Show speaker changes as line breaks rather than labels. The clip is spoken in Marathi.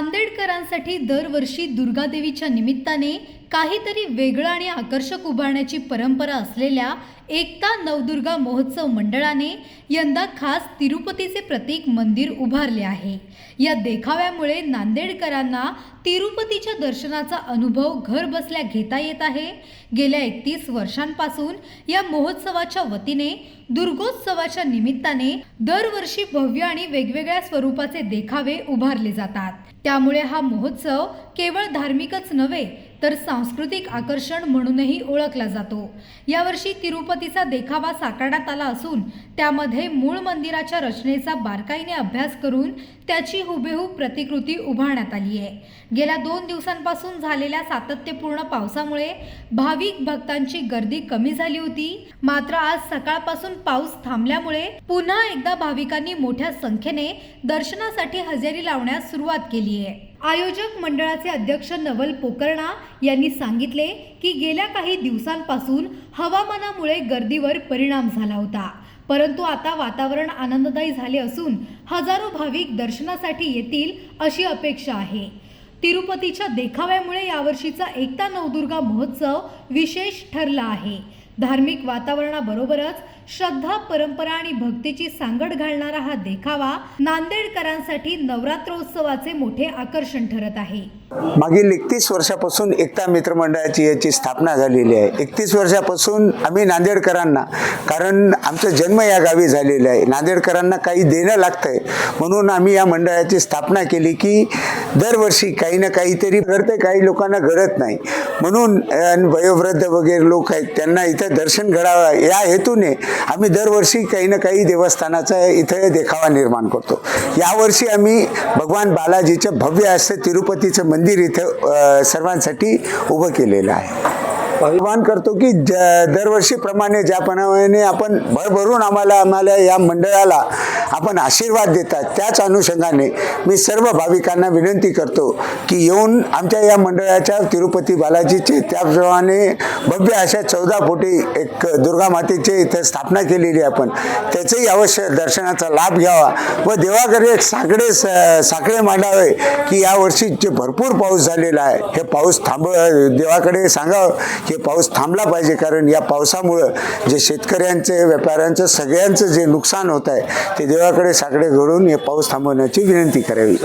नांदेडकरांसाठी दरवर्षी दुर्गादेवीच्या निमित्ताने काहीतरी वेगळं आणि आकर्षक उभारण्याची परंपरा असलेल्या एकता नवदुर्गा महोत्सव मंडळाने यंदा खास तिरुपतीचे प्रतीक मंदिर उभारले आहे. या देखाव्यामुळे नांदेडकरांना तिरुपतीच्या दर्शनाचा अनुभव घर बसल्या घेता येत आहे. गेल्या एकतीस वर्षांपासून या महोत्सवाच्या वतीने दुर्गोत्सवाच्या निमित्ताने दरवर्षी भव्य आणि वेगवेगळ्या स्वरूपाचे देखावे उभारले जातात. त्यामुळे हा महोत्सव केवळ धार्मिकच नव्हे तर सांस्कृतिक आकर्षण म्हणूनही ओळखला जातो. यावर्षी तिरुपतीचा देखावा साकारण्यात आला असून त्यामध्ये मूळ मंदिराच्या रचनेचा बारकाईने अभ्यास करून त्याची हुबेहूब प्रतिकृती उभारण्यात आली आहे. गेल्या दोन दिवसांपासून झालेल्या सातत्यपूर्ण पावसामुळे भाविक भक्तांची गर्दी कमी झाली होती. मात्र आज सकाळपासून पाऊस थांबल्यामुळे पुन्हा एकदा भाविकांनी मोठ्या संख्येने दर्शनासाठी हजेरी लावण्यास सुरुवात केली आहे. आयोजक मंडळाचे अध्यक्ष नवल पोकर्णा यांनी सांगितले की गेल्या काही दिवसांपासून हवामानामुळे गर्दीवर परिणाम झाला होता. परंतु आता वातावरण आनंददायी झाले असून हजारो भाविक दर्शनासाठी येतील अशी अपेक्षा आहे. तिरुपतीच्या देखाव्यामुळे यावर्षीचा एकता नवदुर्गा महोत्सव विशेष ठरला आहे. धार्मिक वातावरणाबरोबरच श्रद्धा परंपरा आणि भक्तीची सांगड घालणारा हा देखावा नांदेडकरांसाठी नवरात्रोत्सवाचे मोठे आकर्षण ठरत आहे.
मागील एकतीस वर्षापासून एकता मित्र मंडळाची याची स्थापना झालेली आहे. एकतीस वर्षापासून आम्ही नांदेडकरांना कारण आमचा जन्म या गावी झालेला आहे. नांदेडकरांना काही देणं लागतंय. म्हणून आम्ही या मंडळाची स्थापना केली की दरवर्षी काही ना काहीतरी घडते काही लोकांना घडत नाही. म्हणून वयोवृद्ध वगैरे लोक आहेत त्यांना इथं दर्शन घडावं या हेतूने आम्ही दरवर्षी काही ना काही देवस्थानाचा इथं देखावा निर्माण करतो. यावर्षी आम्ही भगवान बालाजीचं भव्य असं तिरुपतीचं मंदिर इथं सर्वांसाठी उभं केलेलं आहे. अभिमान करतो की ज दरवर्षीप्रमाणे ज्याप्रमाणे आपण भरभरून आम्हाला आम्हाला या मंडळाला आपण आशीर्वाद देतात त्याच अनुषंगाने मी सर्व भाविकांना विनंती करतो की येऊन आमच्या या मंडळाच्या तिरुपती बालाजीचे त्याप्रमाणे भव्य अशा चौदा फुटी एक दुर्गा मातेचे इथं स्थापना केलेली आपण त्याचंही अवश्य दर्शनाचा लाभ घ्यावा व देवाकडे एक साकडे स- साकडे मांडावे की यावर्षी जे भरपूर पाऊस झालेला आहे हे पाऊस थांब देवाकडे सांगावं हे पाऊस थांबला पाहिजे कारण या पावसामुळं जे शेतकऱ्यांचे व्यापाऱ्यांचं सगळ्यांचं जे नुकसान होत आहे ते देवाकडे साकडे घडून हे पाऊस थांबवण्याची विनंती करावी.